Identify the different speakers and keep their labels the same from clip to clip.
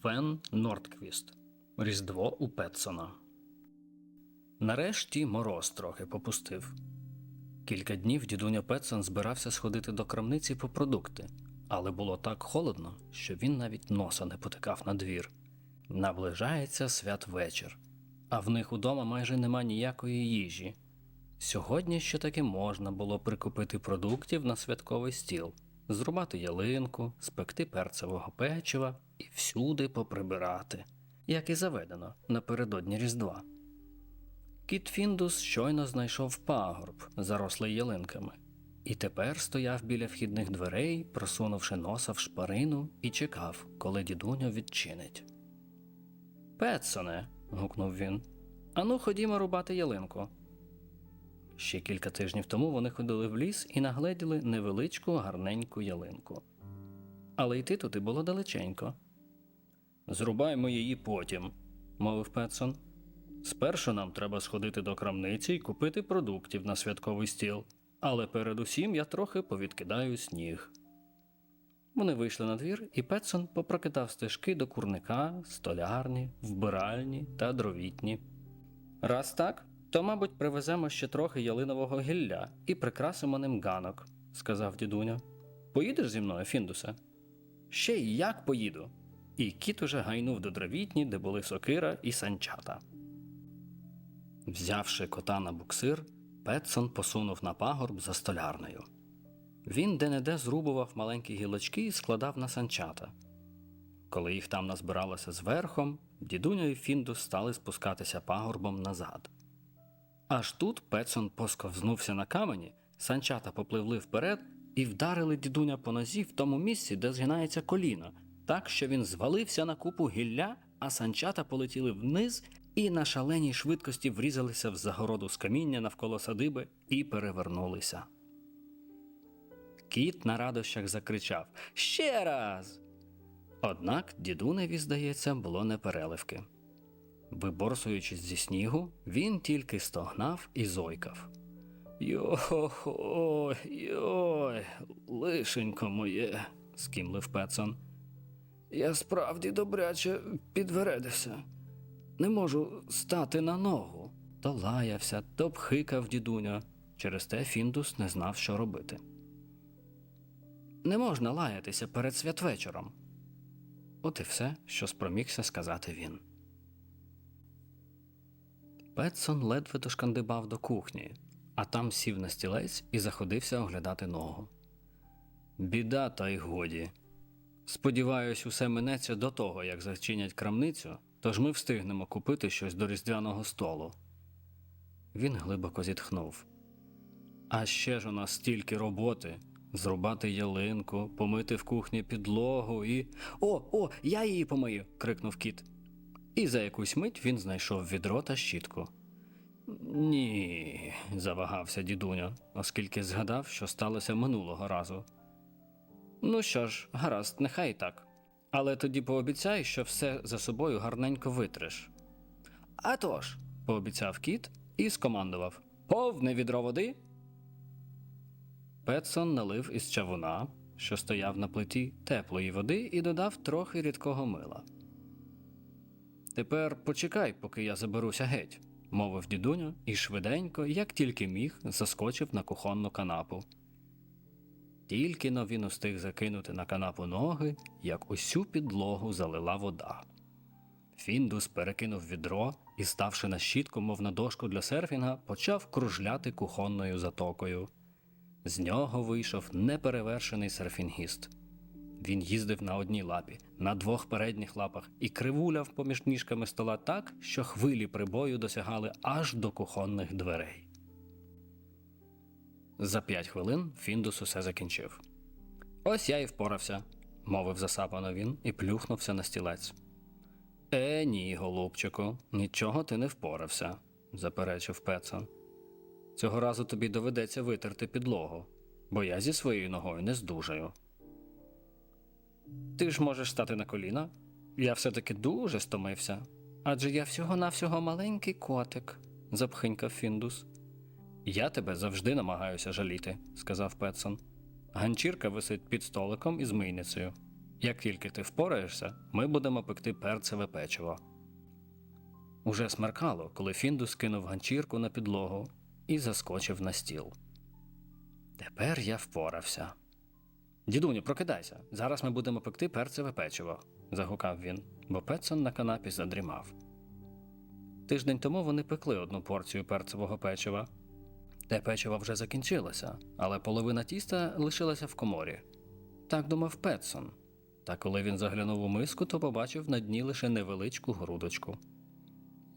Speaker 1: Свен Нордквіст. Різдво у Петсона. Нарешті мороз трохи попустив. Кілька днів дідуня Петсон збирався сходити до крамниці по продукти, але було так холодно, що він навіть носа не потикав на двір. Наближається святвечір, а в них удома майже нема ніякої їжі. Сьогодні ще таки можна було прикупити продуктів на святковий стіл, зрубати ялинку, спекти перцевого печива і всюди поприбирати, як і заведено напередодні Різдва. Кіт Фіндус щойно знайшов пагорб, зарослий ялинками, і тепер стояв біля вхідних дверей, просунувши носа в шпарину, і чекав, коли дідуньо відчинить. Петсоне. гукнув він. Ану, ходімо рубати ялинку. Ще кілька тижнів тому вони ходили в ліс і нагледіли невеличку гарненьку ялинку. Але йти туди було далеченько. Зрубаймо її потім, мовив Петсон. Спершу нам треба сходити до крамниці і купити продуктів на святковий стіл, але передусім я трохи повідкидаю сніг. Вони вийшли на двір, і Петсон попрокидав стежки до курника, столярні, вбиральні та дровітні. Раз так, то, мабуть, привеземо ще трохи ялинового гілля і прикрасимо ним ганок, сказав дідуня. Поїдеш зі мною, Фіндусе? Ще й як поїду. І кіт уже гайнув до дровітні, де були сокира і санчата. Взявши кота на буксир, Петсон посунув на пагорб за столярною. Він де-не-де зрубував маленькі гілочки і складав на санчата. Коли їх там назбиралося зверхом, дідуня і Фіндус стали спускатися пагорбом назад. Аж тут Петсон посковзнувся на камені, санчата попливли вперед і вдарили дідуня по нозі в тому місці, де згинається коліно, так що він звалився на купу гілля, а санчата полетіли вниз і на шаленій швидкості врізалися в загороду з каміння навколо садиби і перевернулися. Кіт на радощах закричав Ще раз. Однак дідуневі, здається, було непереливки. Виборсуючись зі снігу, він тільки стогнав і зойкав. Йой, йой, лишенько моє, скімлив Петсон. Я справді добряче підвередився. Не можу стати на ногу. То лаявся, то пхикав дідуня. Через те Фіндус не знав, що робити. Не можна лаятися перед святвечором. От і все, що спромігся сказати він. Петсон ледве дошкандибав до кухні, а там сів на стілець і заходився оглядати ногу. Біда, та й годі. Сподіваюсь, усе минеться до того, як зачинять крамницю, тож ми встигнемо купити щось до різдвяного столу. Він глибоко зітхнув. А ще ж у нас стільки роботи зрубати ялинку, помити в кухні підлогу і. О, о, я її помию. крикнув кіт. І за якусь мить він знайшов відро та щітку. Ні, завагався дідуня, оскільки згадав, що сталося минулого разу. Ну що ж, гаразд, нехай і так. Але тоді пообіцяй, що все за собою гарненько витриш. «А тож», – пообіцяв кіт і скомандував Повне відро води. Петсон налив із чавуна, що стояв на плиті теплої води, і додав трохи рідкого мила. Тепер почекай, поки я заберуся геть, мовив дідуню, і швиденько, як тільки міг, заскочив на кухонну канапу. Тільки но він устиг закинути на канапу ноги, як усю підлогу залила вода. Фіндус перекинув відро і, ставши на щітку, мов на дошку для серфінга, почав кружляти кухонною затокою. З нього вийшов неперевершений серфінгіст. Він їздив на одній лапі, на двох передніх лапах і кривуляв поміж ніжками стола так, що хвилі прибою досягали аж до кухонних дверей. За п'ять хвилин Фіндус усе закінчив. Ось я і впорався, мовив засапано він і плюхнувся на стілець. Е, ні, голубчику, нічого ти не впорався, заперечив Петсон. Цього разу тобі доведеться витерти підлогу, бо я зі своєю ногою не здужаю. Ти ж можеш стати на коліна? Я все-таки дуже стомився. Адже я всього-навсього маленький котик, запхинькав Фіндус. Я тебе завжди намагаюся жаліти, сказав Петсон. Ганчірка висить під столиком із мийницею. Як тільки ти впораєшся, ми будемо пекти перцеве печиво. Уже смеркало, коли Фіндус кинув ганчірку на підлогу і заскочив на стіл. Тепер я впорався. Дідуню, прокидайся. Зараз ми будемо пекти перцеве печиво, загукав він, бо Петсон на канапі задрімав. Тиждень тому вони пекли одну порцію перцевого печива. Те печиво вже закінчилося, але половина тіста лишилася в коморі. Так думав Петсон. Та коли він заглянув у миску, то побачив на дні лише невеличку грудочку.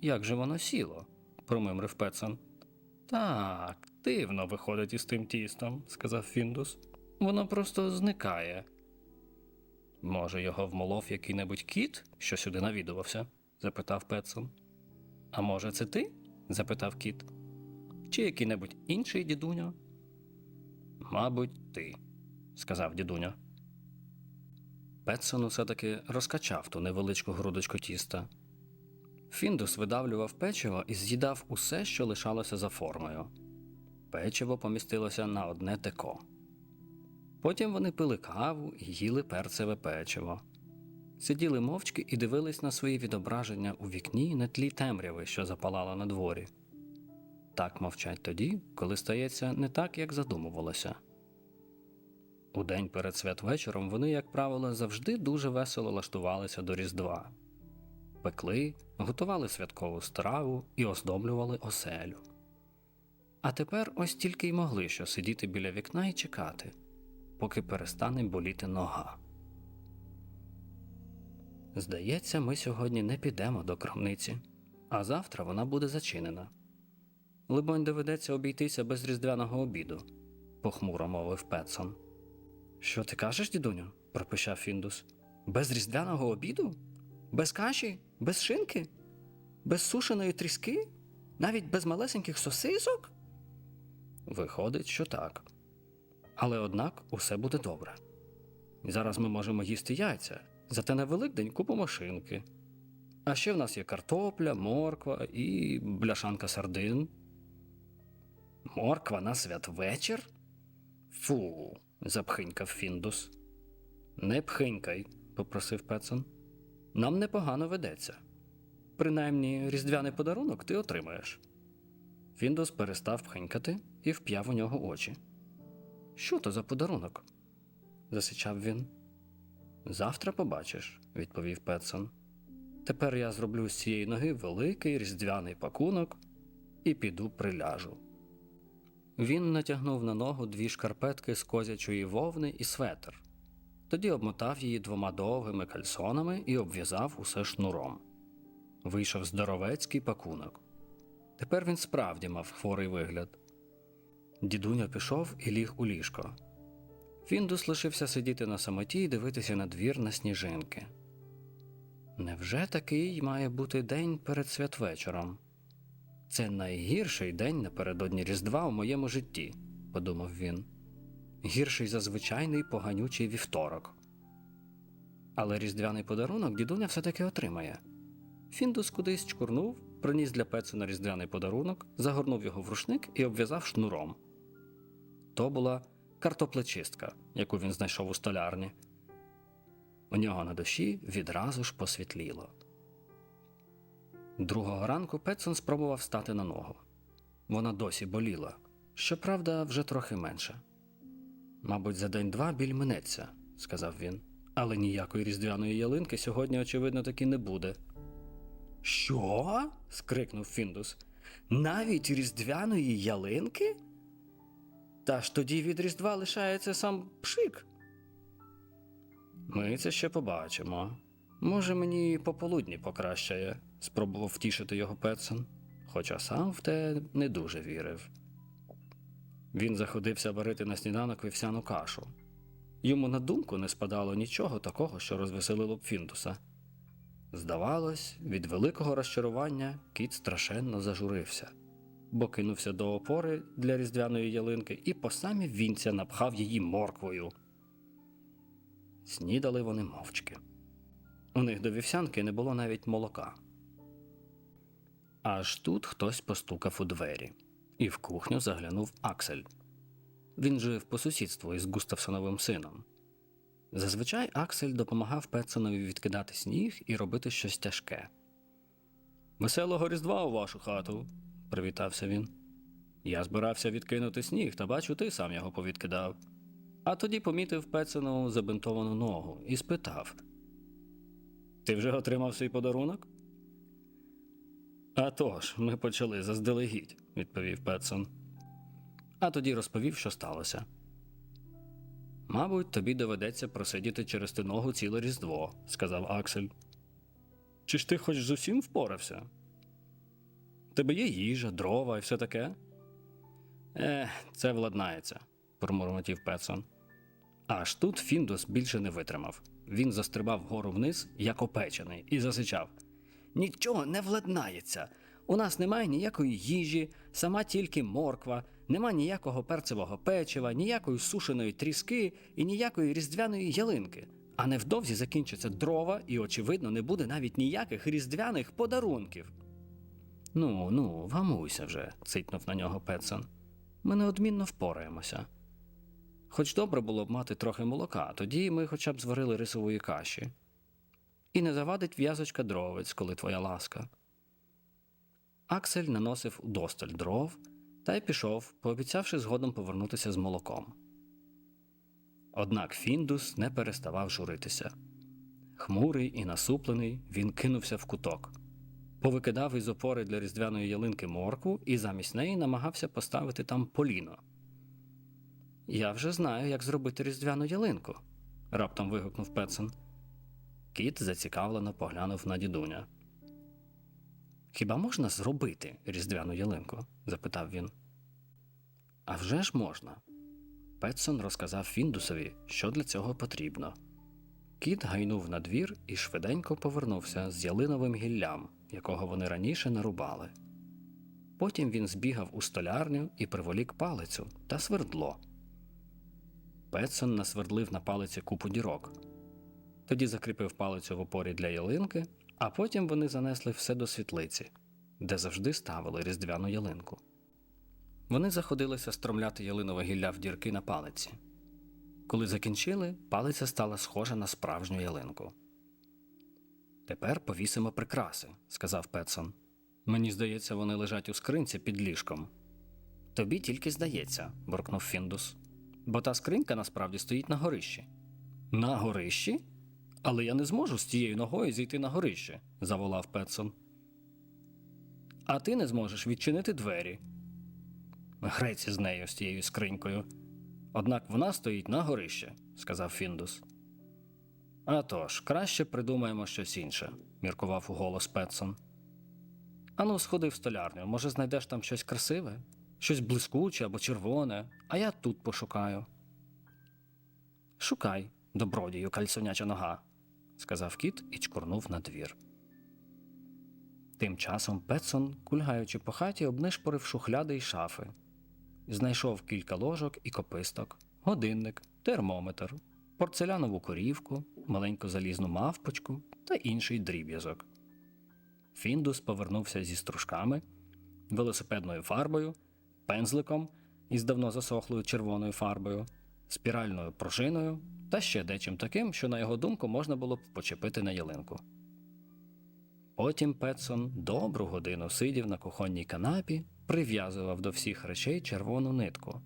Speaker 1: Як же воно сіло? промимрив Петсон. Так, дивно виходить із тим тістом, сказав Фіндус. Воно просто зникає. Може, його вмолов який-небудь кіт, що сюди навідувався? запитав Петсон. А може, це ти? запитав кіт. Чи який-небудь інший дідуньо? Мабуть, ти, сказав дідуня. Петсон усе таки розкачав ту невеличку грудочку тіста. Фіндус видавлював печиво і з'їдав усе, що лишалося за формою. Печиво помістилося на одне теко. Потім вони пили каву і їли перцеве печиво. Сиділи мовчки і дивились на свої відображення у вікні на тлі темряви, що запалала на дворі. Так мовчать тоді, коли стається не так, як задумувалося. У день перед святвечором вони, як правило, завжди дуже весело лаштувалися до Різдва, пекли, готували святкову страву і оздоблювали оселю. А тепер ось тільки й могли що сидіти біля вікна і чекати, поки перестане боліти нога. Здається, ми сьогодні не підемо до крамниці, а завтра вона буде зачинена. Либонь, доведеться обійтися без різдвяного обіду, похмуро мовив Петсон. Що ти кажеш, дідуню? пропищав Фіндус. Без різдвяного обіду? Без каші? Без шинки? Без сушеної тріски? Навіть без малесеньких сосисок? Виходить, що так. Але однак усе буде добре. Зараз ми можемо їсти яйця, зате на Великдень купимо шинки. А ще в нас є картопля, морква і бляшанка сардин. Морква на святвечір? Фу, запхинькав Фіндус. Не пхинькай, попросив Петсон. Нам непогано ведеться. Принаймні, різдвяний подарунок ти отримаєш. Фіндус перестав пхинькати і вп'яв у нього очі. Що то за подарунок? засичав він. Завтра побачиш, відповів Петсон. Тепер я зроблю з цієї ноги великий різдвяний пакунок і піду приляжу. Він натягнув на ногу дві шкарпетки з козячої вовни і светр, тоді обмотав її двома довгими кальсонами і обв'язав усе шнуром. Вийшов здоровецький пакунок. Тепер він справді мав хворий вигляд. Дідуня пішов і ліг у ліжко. Фіндус лишився сидіти на самоті і дивитися на двір на сніжинки. Невже такий має бути день перед святвечором? Це найгірший день напередодні Різдва у моєму житті, подумав він. Гірший за звичайний поганючий вівторок. Але різдвяний подарунок дідуня все-таки отримає. Фіндус кудись чкурнув, приніс для Петсона різдвяний подарунок, загорнув його в рушник і обв'язав шнуром. То була картоплечистка, яку він знайшов у столярні. У нього на душі відразу ж посвітліло. Другого ранку Петсон спробував стати на ногу. Вона досі боліла, щоправда, вже трохи менше. Мабуть, за день-два біль минеться, сказав він, але ніякої різдвяної ялинки сьогодні, очевидно, таки не буде. Що? скрикнув Фіндус. Навіть різдвяної ялинки? Та ж тоді від Різдва лишається сам пшик. Ми це ще побачимо. Може, мені пополудні покращає, спробував втішити його Петсон, хоча сам в те не дуже вірив. Він заходився варити на сніданок вівсяну кашу. Йому на думку не спадало нічого такого, що розвеселило б Фіндуса. Здавалось, від великого розчарування кіт страшенно зажурився, бо кинувся до опори для різдвяної ялинки і по самі вінця напхав її морквою. Снідали вони мовчки. У них до вівсянки не було навіть молока. Аж тут хтось постукав у двері, і в кухню заглянув Аксель. Він жив по сусідству із Густавсоновим сином. Зазвичай Аксель допомагав Петсонові відкидати сніг і робити щось тяжке. Веселого Різдва у вашу хату, привітався він. Я збирався відкинути сніг, та бачу, ти сам його повідкидав. А тоді помітив Петсонову забинтовану ногу і спитав: Ти вже отримав свій подарунок? «А тож, ми почали заздалегідь, відповів Петсон. А тоді розповів, що сталося. Мабуть, тобі доведеться просидіти через ту ногу ціле Різдво, сказав Аксель. Чи ж ти хоч з усім впорався? Тебе є їжа, дрова і все таке? Е, це владнається, промурмотів Петсон. Аж тут Фіндус більше не витримав. Він застрибав вгору вниз, як опечений, і засичав: Нічого не владнається. У нас немає ніякої їжі, сама тільки морква, нема ніякого перцевого печива, ніякої сушеної тріски і ніякої різдвяної ялинки. А невдовзі закінчаться дрова, і, очевидно, не буде навіть ніяких різдвяних подарунків. Ну, ну, вгамуйся вже, цитнув на нього Петсон. Ми неодмінно впораємося. Хоч добре було б мати трохи молока, тоді ми хоча б зварили рисової каші. І не завадить в'язочка дровець, коли твоя ласка. Аксель наносив удосталь дров та й пішов, пообіцявши згодом повернутися з молоком. Однак Фіндус не переставав журитися. Хмурий і насуплений, він кинувся в куток, повикидав із опори для різдвяної ялинки моркву і замість неї намагався поставити там поліно. Я вже знаю, як зробити різдвяну ялинку, раптом вигукнув Петсон. Кіт зацікавлено поглянув на дідуня. Хіба можна зробити різдвяну ялинку? запитав він. «А вже ж можна. Петсон розказав Фіндусові, що для цього потрібно. Кіт гайнув на двір і швиденько повернувся з ялиновим гіллям, якого вони раніше нарубали. Потім він збігав у столярню і приволік палицю та свердло. Петсон насвердлив на палиці купу дірок. Тоді закріпив палицю в опорі для ялинки, а потім вони занесли все до світлиці, де завжди ставили різдвяну ялинку. Вони заходилися стромляти ялинове гілля в дірки на палиці. Коли закінчили, палиця стала схожа на справжню ялинку. Тепер повісимо прикраси, сказав Петсон. Мені здається, вони лежать у скринці під ліжком. Тобі тільки здається, буркнув Фіндус. Бо та скринька насправді стоїть на горищі. На горищі? Але я не зможу з тією ногою зійти на горище, заволав Петсон. А ти не зможеш відчинити двері. Грець з нею з тією скринькою. Однак вона стоїть на горище, сказав Фіндус. «А тож, краще придумаємо щось інше, міркував у голос Петсон. Ану, сходи в столярню, може, знайдеш там щось красиве, щось блискуче або червоне, а я тут пошукаю. Шукай, добродію, кальсоняча нога, сказав кіт і чкурнув на двір. Тим часом Петсон, кульгаючи по хаті, обнишпорив шухляди й шафи. Знайшов кілька ложок і кописток, годинник, термометр, порцелянову корівку, маленьку залізну мавпочку та інший дріб'язок. Фіндус повернувся зі стружками, велосипедною фарбою, пензликом із давно засохлою червоною фарбою, спіральною пружиною та ще дечим таким, що, на його думку, можна було б почепити на ялинку. Потім Петсон добру годину сидів на кухонній канапі, прив'язував до всіх речей червону нитку,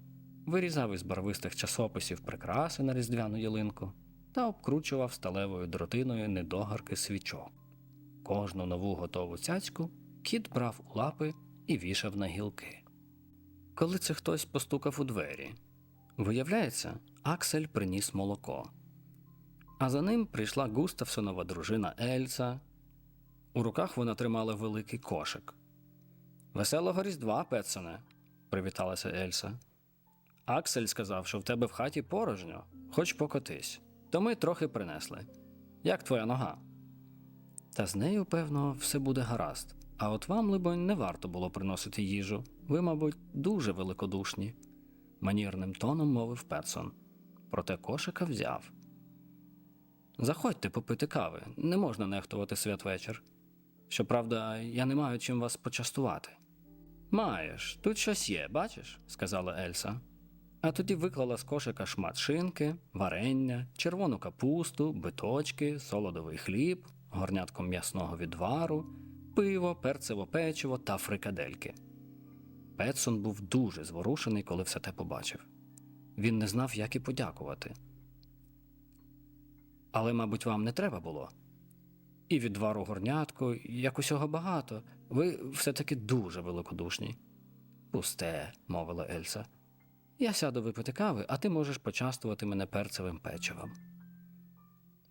Speaker 1: вирізав із барвистих часописів прикраси на різдвяну ялинку та обкручував сталевою дротиною недогарки свічок. Кожну нову готову цяцьку кіт брав у лапи і вішав на гілки. Коли це хтось постукав у двері, виявляється, Аксель приніс молоко. А за ним прийшла Густавсонова дружина Ельса. У руках вона тримала великий кошик. Веселого Різдва, Петсоне, привіталася Ельса. Аксель сказав, що в тебе в хаті порожньо, хоч покотись, то ми трохи принесли. Як твоя нога? Та з нею, певно, все буде гаразд. А от вам, либонь, не варто було приносити їжу. Ви, мабуть, дуже великодушні, манірним тоном мовив Петсон. Проте кошика взяв. Заходьте попити кави, не можна нехтувати святвечір. Щоправда, я не маю чим вас почастувати. Маєш, тут щось є, бачиш, сказала Ельса. А тоді виклала з кошика шмат шинки, варення, червону капусту, биточки, солодовий хліб, горнятко м'ясного відвару, пиво, перцево печиво та фрикадельки. Петсон був дуже зворушений, коли все те побачив. Він не знав, як і подякувати. Але, мабуть, вам не треба було. І відвару горнятку, як усього багато. Ви все-таки дуже великодушні. Пусте, мовила Ельса. Я сяду випити кави, а ти можеш почастувати мене перцевим печивом.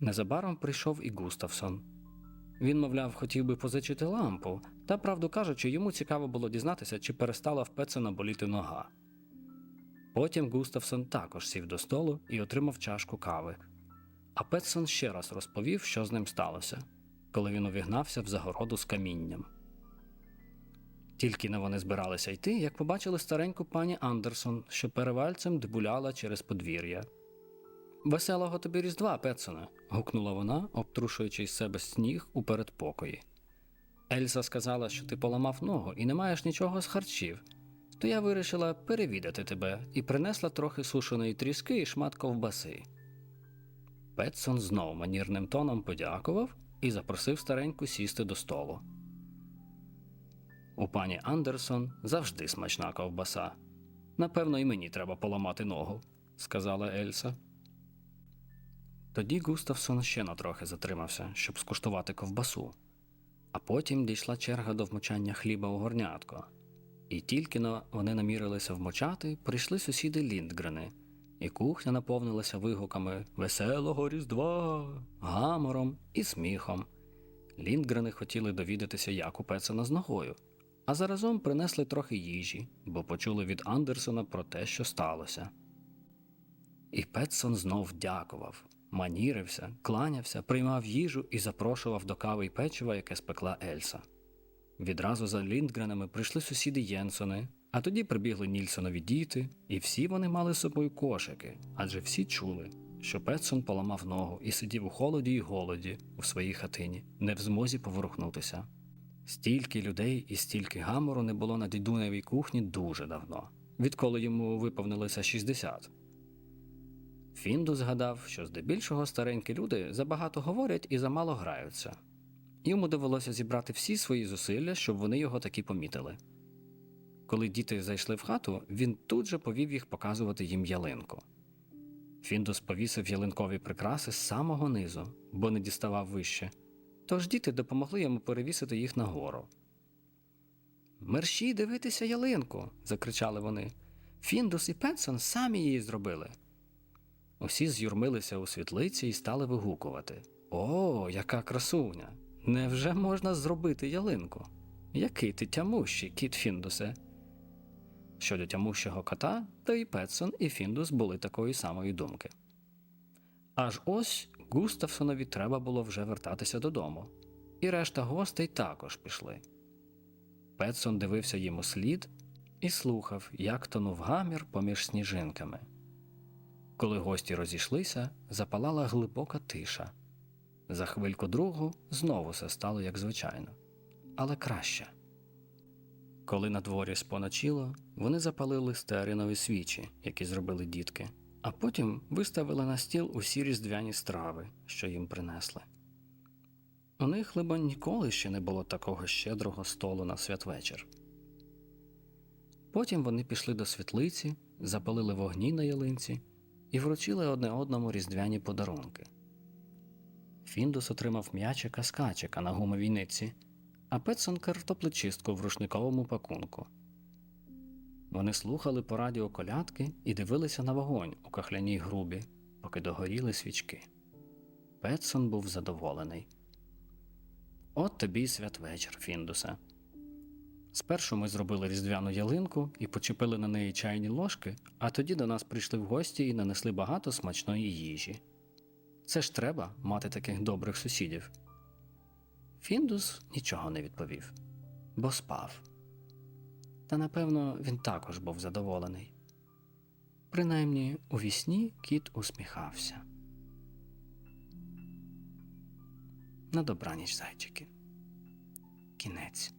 Speaker 1: Незабаром прийшов і Густавсон. Він, мовляв, хотів би позичити лампу, та, правду кажучи, йому цікаво було дізнатися, чи перестала в боліти нога. Потім Густавсон також сів до столу і отримав чашку кави. А Петсон ще раз розповів, що з ним сталося, коли він увігнався в загороду з камінням. Тільки не вони збиралися йти, як побачили стареньку пані Андерсон, що перевальцем дебуляла через подвір'я. Веселого тобі різдва, Петсоне. гукнула вона, обтрушуючи із себе сніг у передпокої. Ельса сказала, що ти поламав ногу і не маєш нічого з харчів, то я вирішила перевідати тебе і принесла трохи сушеної тріски і шмат ковбаси. Петсон знов манірним тоном подякував і запросив стареньку сісти до столу. У пані Андерсон завжди смачна ковбаса. Напевно, і мені треба поламати ногу, сказала Ельса. Тоді Густавсон ще на трохи затримався, щоб скуштувати ковбасу, а потім дійшла черга до вмочання хліба у горнятко. І тільки но вони намірилися вмочати, прийшли сусіди Ліндгрени, і кухня наповнилася вигуками Веселого Різдва, гамором і сміхом. Ліндгрени хотіли довідатися, як у Петсона з ногою, а заразом принесли трохи їжі, бо почули від Андерсона про те, що сталося. І Петсон знов дякував, манірився, кланявся, приймав їжу і запрошував до кави й печива, яке спекла Ельса. Відразу за Ліндгренами прийшли сусіди Єнсони, а тоді прибігли Нільсонові діти, і всі вони мали з собою кошики, адже всі чули, що Петсон поламав ногу і сидів у холоді й голоді у своїй хатині, не в змозі поворухнутися. Стільки людей і стільки гамору не було на дідуневій кухні дуже давно, відколи йому виповнилося 60. Фіндус згадав, що здебільшого старенькі люди забагато говорять і замало граються. Йому довелося зібрати всі свої зусилля, щоб вони його таки помітили. Коли діти зайшли в хату, він тут же повів їх показувати їм ялинку. Фіндус повісив ялинкові прикраси з самого низу, бо не діставав вище, тож діти допомогли йому перевісити їх нагору. Мерщій дивитися ялинку. закричали вони. Фіндус і Пенсон самі її зробили. Усі з'юрмилися у світлиці і стали вигукувати О, яка красуня! Невже можна зробити ялинку? Який ти тямущий, кіт Фіндусе? Щодо тямущого кота, то і Петсон, і Фіндус були такої самої думки. Аж ось Густавсонові треба було вже вертатися додому, і решта гостей також пішли. Петсон дивився їм у слід і слухав, як тонув гамір поміж сніжинками. Коли гості розійшлися, запалала глибока тиша. За хвильку другу знову все стало як звичайно, але краще. Коли на дворі споночило, вони запалили стеринові свічі, які зробили дітки, а потім виставили на стіл усі різдвяні страви, що їм принесли. У них, либо, ніколи ще не було такого щедрого столу на святвечір. Потім вони пішли до світлиці, запалили вогні на ялинці і вручили одне одному різдвяні подарунки. Фіндус отримав м'ячика скачика на гумовій нитці, а Петсон картоплечистку в рушниковому пакунку. Вони слухали по радіо колядки і дивилися на вогонь у кахляній грубі, поки догоріли свічки. Петсон був задоволений. От тобі святвечір, Фіндусе. Спершу ми зробили різдвяну ялинку і почепили на неї чайні ложки, а тоді до нас прийшли в гості і нанесли багато смачної їжі. Це ж треба мати таких добрих сусідів. Фіндус нічого не відповів, бо спав. Та напевно він також був задоволений. Принаймні у вісні кіт усміхався. На добраніч, зайчики. Кінець.